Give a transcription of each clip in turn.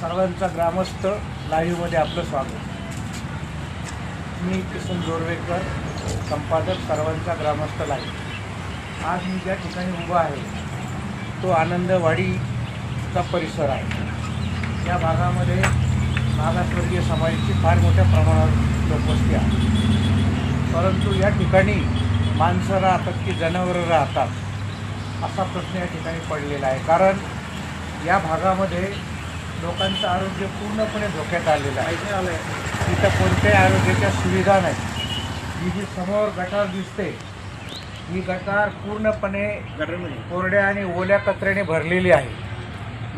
सर्वांचा ग्रामस्थ लाईव्हमध्ये आपलं स्वागत. मी किसन जोरवेकर संपादक सर्वांचा ग्रामस्थ लाईव्ह. आज मी ज्या ठिकाणी उभा आहे तो आनंदवाडीचा परिसर आहे. या भागामध्ये मागासवर्गीय समाजाची फार मोठ्या प्रमाणावर लोकवस्ती आहे. परंतु या ठिकाणी माणसं राहतात की जनावरं राहतात असा प्रश्न या ठिकाणी पडलेला आहे. कारण या भागामध्ये लोकांचं आरोग्य पूर्णपणे धोक्यात आलेलं आहे. इथं कोणत्याही आरोग्याच्या सुविधा नाही. ही जी समोर गटार दिसते ही गटार पूर्णपणे कोरड्या आणि ओल्या कचऱ्याने भरलेली आहे.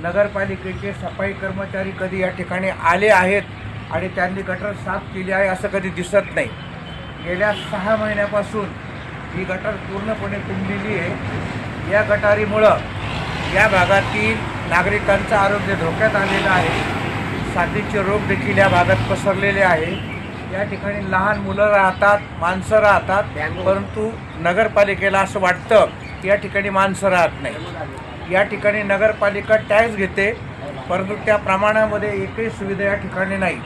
नगरपालिकेचे सफाई कर्मचारी कधी या ठिकाणी आले आहेत आणि त्यांनी गटर साफ केली आहे असं कधी दिसत नाही. गेल्या सहा महिन्यापासून ही गटार पूर्णपणे तुंबलेली आहे. या गटारीमुळं या भागातील नागरिकांचं आरोग्य धोक्यात आलेलं आहे. साथीचे रोग देखील या भागात पसरलेले आहे. या ठिकाणी लहान मुलं राहतात माणसं राहतात परंतु नगरपालिकेला असं वाटतं की या ठिकाणी माणसं राहत नाही. या ठिकाणी नगरपालिका टॅक्स घेते परंतु त्या प्रमाणामध्ये एकही सुविधा या ठिकाणी नाही.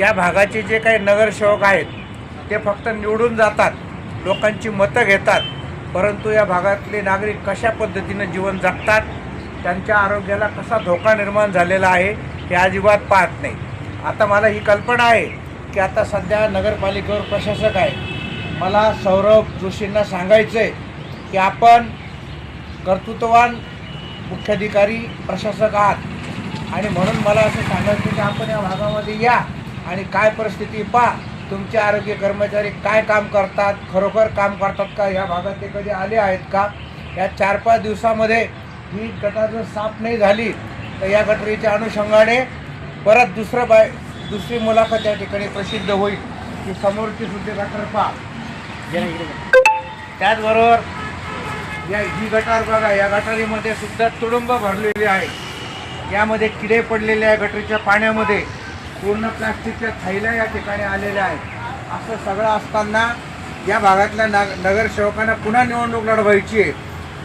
या भागाचे जे काही नगरसेवक आहेत ते फक्त निवडून जातात लोकांची मतं घेतात परंतु या भागातले नागरिक कशा पद्धतीनं जीवन जगतात त्यांच्या आरोग्याला कसा धोका निर्माण झालेला आहे हे अजिबात पाहत नाही. आता मला ही कल्पना आहे की आता सध्या नगरपालिकेवर प्रशासक आहे. मला सौरभ जोशींना सांगायचं आहे की आपण कर्तृत्ववान मुख्याधिकारी प्रशासक आहात. आणि म्हणून मला असं सांगायचं की आपण या भागामध्ये या आणि काय परिस्थिती पहा. तुमचे आरोग्य कर्मचारी काय काम करतात खरोखर काम करतात का? या भागात ते कधी आले आहेत का? या चार पाच दिवसामध्ये ही गटार जर साफ नाही झाली तर या गटरीच्या अनुषंगाने परत दुसरं बाय दुसरी मुलाखत या ठिकाणी प्रसिद्ध होईल. की समोरची सुद्धा गटर पहा. त्याचबरोबर या ही गटार बघा या गटारीमध्ये सुद्धा तुडुंब भरलेली आहे. यामध्ये किडे पडलेले आहे गटरीच्या पाण्यामध्ये. पूर्ण प्लास्टिकच्या थैल्या या ठिकाणी आलेल्या आहेत. असं सगळं असताना या भागातल्या नाग नगरसेवकांना पुन्हा निवडणूक लढवायची आहे.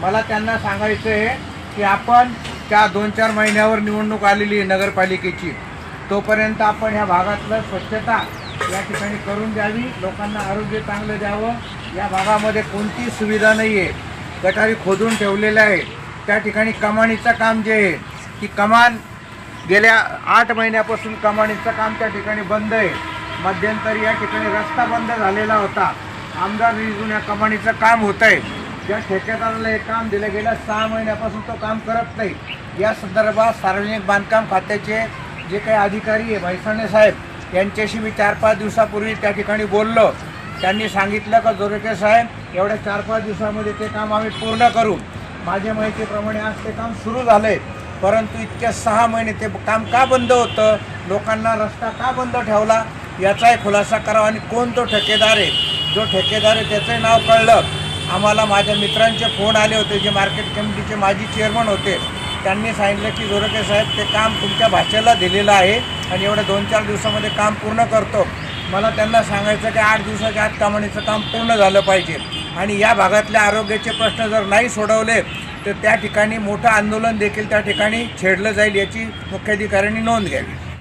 मला त्यांना सांगायचं आहे की आपण त्या दोन चार महिन्यावर निवडणूक आलेली आहे नगरपालिकेची तोपर्यंत आपण ह्या भागातलं स्वच्छता या ठिकाणी करून द्यावी लोकांना आरोग्य चांगलं द्यावं. या भागामध्ये कोणतीही सुविधा नाही आहे गटारी खोदून ठेवलेल्या आहे त्या ठिकाणी कमानीचं काम जे आहे की कमान गेल्या आठ महिन्यापासून कमानीचं काम त्या ठिकाणी बंद आहे. मध्यंतरी या ठिकाणी रस्ता बंद झालेला होता. आमदार निधून या कमानीचं काम होतं आहे ज्या ठेकेदाराला हे काम दिलं गेलं सहा महिन्यापासून तो काम करत नाही. या संदर्भात सार्वजनिक बांधकाम खात्याचे जे काही अधिकारी आहे भाईसाणे साहेब यांच्याशी मी चार पाच दिवसापूर्वी त्या ठिकाणी बोललो. त्यांनी सांगितलं का जोरेके साहेब एवढ्या चार पाच दिवसामध्ये ते काम आम्ही पूर्ण करू. माझ्या माहितीप्रमाणे आज ते काम सुरू झालं आहे परंतु इतक्या सहा महिने ते काम का बंद होतं? लोकांना रस्ता का बंद ठेवला? याचाही खुलासा करावा. आणि कोण तो ठेकेदार आहे? जो ठेकेदार आहे त्याचंही नाव कळलं. आम्हाला माझ्या मित्रांचे फोन आले होते जे मार्केट कमिटीचे माजी चेअरमन होते. त्यांनी सांगितलं की जोरके साहेब ते काम तुमच्या भाषेला दिलेलं आहे आणि एवढ्या दोन चार दिवसामध्ये काम पूर्ण करतो. मला त्यांना सांगायचं की आठ दिवसाच्या आत कमानीचं काम पूर्ण झालं पाहिजे. आणि या भागातल्या आरोग्याचे प्रश्न जर नाही सोडवले तर त्या ठिकाणी मोठं आंदोलन देखील त्या ठिकाणी छेडलं जाईल याची मुख्याधिकाऱ्यांनी नोंद घ्यावी.